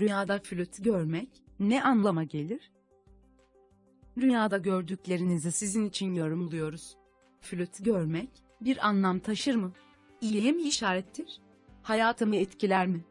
Rüyada flüt görmek ne anlama gelir? Rüyada gördüklerinizi sizin için yorumluyoruz. Flüt görmek bir anlam taşır mı? İyiye mi işarettir? Hayatımı etkiler mi?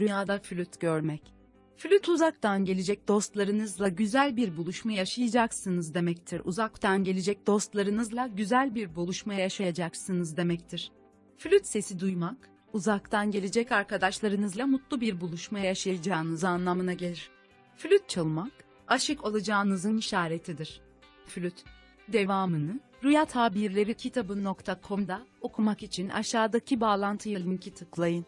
Rüyada flüt görmek. Flüt uzaktan gelecek dostlarınızla güzel bir buluşma yaşayacaksınız demektir. Uzaktan gelecek dostlarınızla güzel bir buluşma yaşayacaksınız demektir. Flüt sesi duymak, uzaktan gelecek arkadaşlarınızla mutlu bir buluşma yaşayacağınız anlamına gelir. Flüt çalmak, aşık olacağınızın işaretidir. Flüt, devamını, Rüya Tabirleri kitabı.com'da okumak için aşağıdaki bağlantıya linki tıklayın.